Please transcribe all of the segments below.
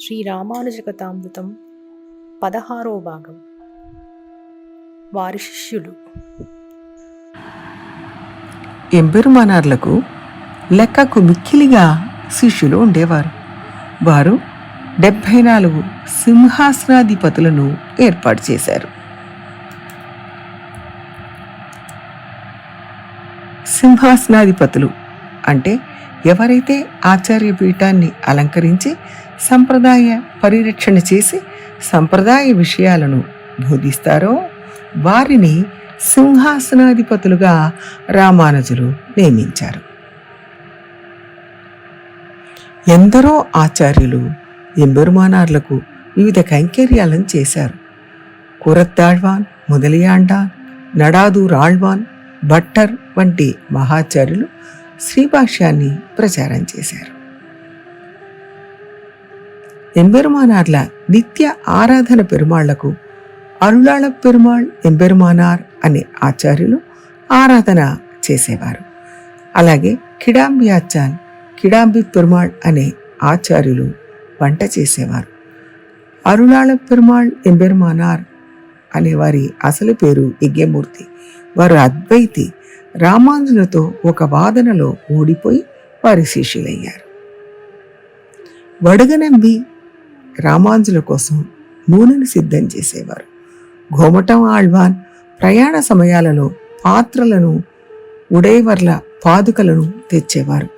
శ్రీరామానుజకథామృతం పదహారో భాగం. వారి శిష్యులు. ఎంపెరుమానార్లకు లెక్కకు మిక్కిలిగా శిష్యులు ఉండేవారు. వారు డెబ్భై నాలుగు సింహాసనాధిపతులను ఏర్పాటు చేశారు. సింహాసనాధిపతులు అంటే ఎవరైతే ఆచార్య పీఠాన్ని అలంకరించి సంప్రదాయ పరిరక్షణ చేసి సంప్రదాయ విషయాలను బోధిస్తారో వారిని సింహాసనాధిపతులుగా రామానుజులు నియమించారు. ఎందరో ఆచార్యులు ఎంబెరుమానార్లకు వివిధ కైంకర్యాలను చేశారు. కురత్తాళ్వాన్ మొదలియాండాన్ నడాదు రాళ్వాన్ భట్టర్ వంటి మహాచార్యులు శ్రీభాష్యాన్ని ప్రచారం చేశారు. ఎంబెరుమానార్ల నిత్య ఆరాధన పెరుమాళ్ళకు అరుళాళ పెరుమాళ్ ఎంబెరుమానార్ అనే ఆచార్యులు ఆరాధన చేసేవారు. అలాగే కిడాంబియాచాన్ కిడాంబి పెరుమాళ్ అనే ఆచార్యులు వంట చేసేవారు. అరుణాళ పెరుమాళ్ ఎంబెరుమానార్ అనే వారి అసలు పేరు యజ్ఞమూర్తి వారు అద్వైతి రామానుజులతో ఒక వాదనలో ఓడిపోయి వారి శిష్యులయ్యారు వడగనంబి రామానుజుల కోసం నూనెను సిద్ధం చేసేవారు. ఘోమటం ఆళ్వాన్ ప్రయాణ సమయాలలో పాత్రలను ఉడైవర్ల పాదుకలను తెచ్చేవారు.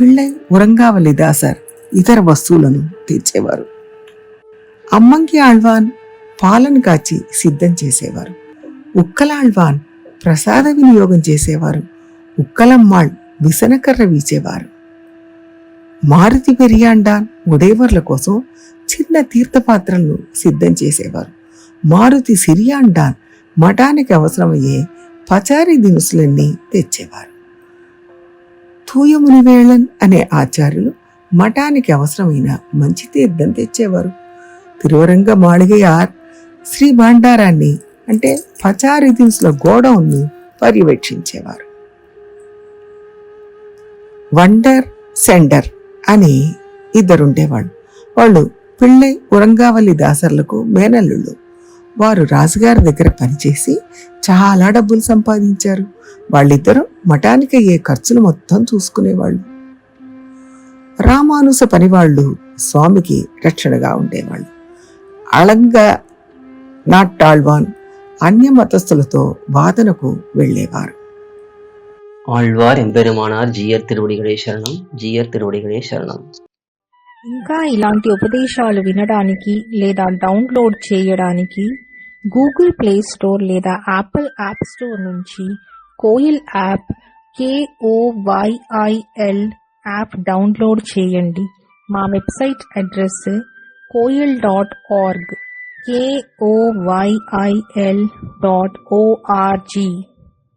పిళ్ళై ఉరంగావలి దాసర్ ఇతర వస్తువులను తెచ్చేవారు. అమ్మంకి ఆళ్వాన్ పాలను కాచి సిద్ధం చేసేవారు. ఉక్కలాళ్వాన్ ప్రసాద వినియోగం చేసేవారు. ఉక్కలమ్మాళ్ విసనకర్ర వీచేవారు. మారుతి పెరియాండాన్ ఉడేవర్ల కోసం చిన్న తీర్థపాత్రలను సిద్ధం చేసేవారు. మారుతి సిరియాండాన్ మఠానికి అవసరమయ్యే పచారీ దినుసులన్నీ తెచ్చేవారు. తూయమునివేళన్ అనే ఆచార్యులు మఠానికి అవసరమైన మంచి తీర్థం తెచ్చేవారు. తిరువరంగ మాళిగయార్ శ్రీ భాండారాన్ని అంటే పచారీ గోడౌన్ను పర్యవేక్షించేవారు. వండర్ సెండర్ అని ఇద్దరుండేవాళ్ళు. వాళ్ళు పిళ్ళై ఉరంగావల్లి దాసర్లకు మేనల్లుళ్ళు. వారు రాజుగారి దగ్గర పనిచేసి చాలా డబ్బులు సంపాదించారు. వాళ్ళిద్దరూ మఠానికి అయ్యే ఖర్చులు మొత్తం చూసుకునేవాళ్ళు. రామానుస పనివాళ్ళు స్వామికి రక్షణగా ఉండేవాళ్ళు. అళంగా నాట్టాళ్వాన్ అన్య మతస్థులతో వాదనకు వెళ్ళేవారు. ఆళ్వార్ ఎంపెరుమానార్ జియర్ తిరువడిగడే శరణం జియర్ తిరువడిగడే శరణం ఇంకా ఇలాంటి ఉపదేశాలు వినడానికి లేదా డౌన్లోడ్ చేయడానికి గూగుల్ ప్లే స్టోర్ లేదా యాపిల్ యాప్ స్టోర్ నుంచి Koyil app KOYIL app download చేయండి. మా website address Koyil dot org k o y i l dot o r g.